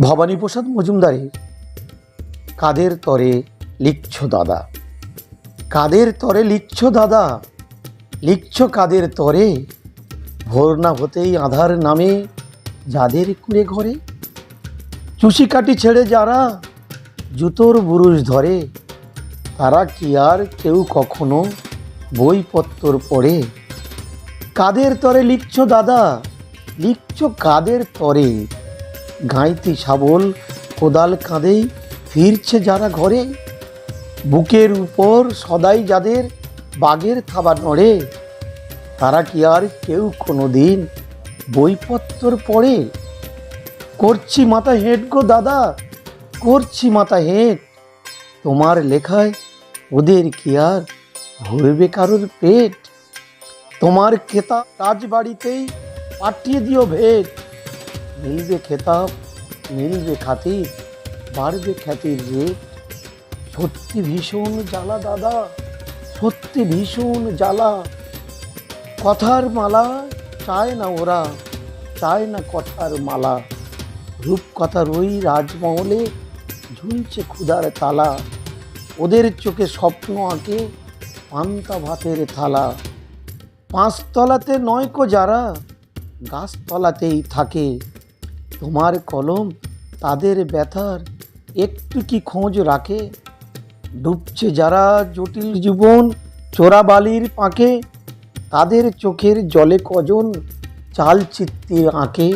ভবানীপ্রসাদ মজুমদারে, কাদের তরে লিখছ দাদা? কাদের তরে লিখছ দাদা? লিখছ কাদের তরে? ভোর না হতেই আধার নামে যাদের কুড়ে ঘরে? চুষি কাটি ছেড়ে যারা জুতোর বুরুষ ধরে, তারা কি আর কেউ কখনো বইপত্তর পড়ে? কাদের তরে লিখছ দাদা? লিখছ কাদের তরে? গাঁইতি শাবল, কোদাল কাঁধেই ফিরছে যারা ঘরে। বুকের উপর সদাই যাদের বাগের থাবা নড়ে, তারা কি আর কেউ কোনো দিন বইপত্তর পড়ে? করছি মাথা হেঁট গো দাদা, করছি মাথা হেঁট। তোমার লেখায় ওদের কি আর ভরবে কারোর পেট? তোমার খেতাব রাজবাড়িতেই পাঠিয়ে দিও ভেট। মিলবে খেতাব মিলবে খাতির বাড়বে খ্যাতির রেট সত্যি ভীষণ জ্বালা দাদা, সত্যি ভীষণ জ্বালা। কথার মালা চায় না ওরা, চায় না কথার মালা। রূপকথার ওই রাজমহলে, ঝুলছে ক্ষুধার তালা। ওদের চোখে স্বপ্ন আঁকে পান্তা ভাতের থালা। পাঁচতলাতে নয় কো যারা, গাছতলাতেই থাকে। তোমার কলম তাদের ব্যথার একটু কি খোঁজ রাখে? ডুবছে যারা জটিল জীবন চোরাবালির পাঁকে, তাদের চোখের জলে কজন চাল চিত্তির আঁকে?